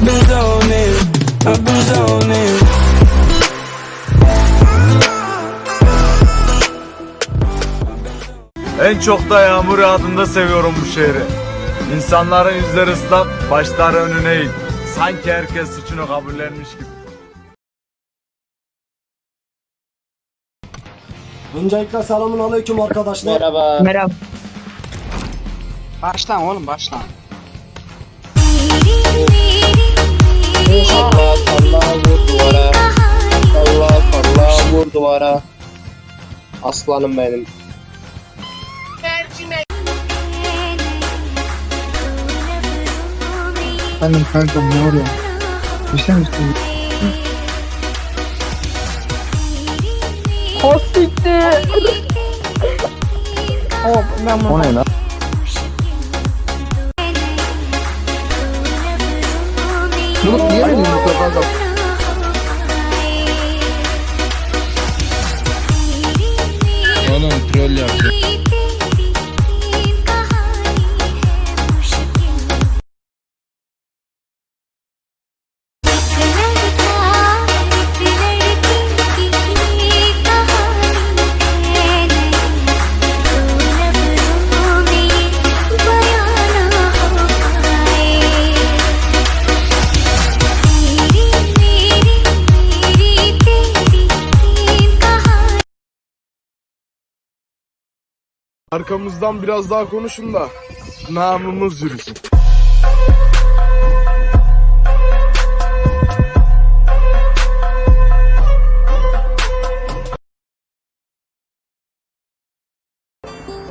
I've been zoning, I've been zoning. En çok da yağmur yağdığında seviyorum bu şehri. İnsanların yüzleri ıslak, başları önüne eğik. Sanki herkes suçunu kabullenmiş gibi. Öncelikle selamun aleyküm arkadaşlar. Merhaba. Merhaba. Baştan oğlum baştan. Vur duvara. Aslanım benim. Efendim kankam ne oluyor? Bir şey mi istiyorsun? Hospital. oh, ben bunu. O ne lan? Dur niye benim mikrofon kapalı? Oğlum Arkamızdan biraz daha konuşun da namımız yürüsün.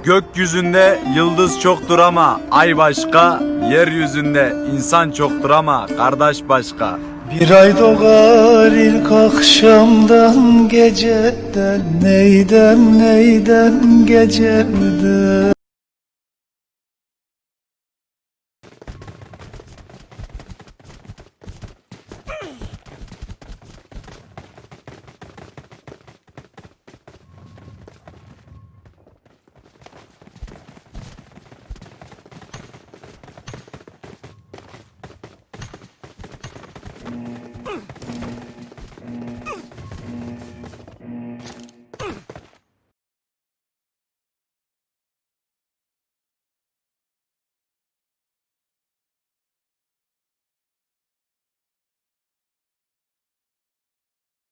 Gökyüzünde yıldız çoktur ama ay başka, yeryüzünde insan çoktur ama kardeş başka. Bir ay doğar ilk akşamdan geceden Neydem neydem gecemden Ugh!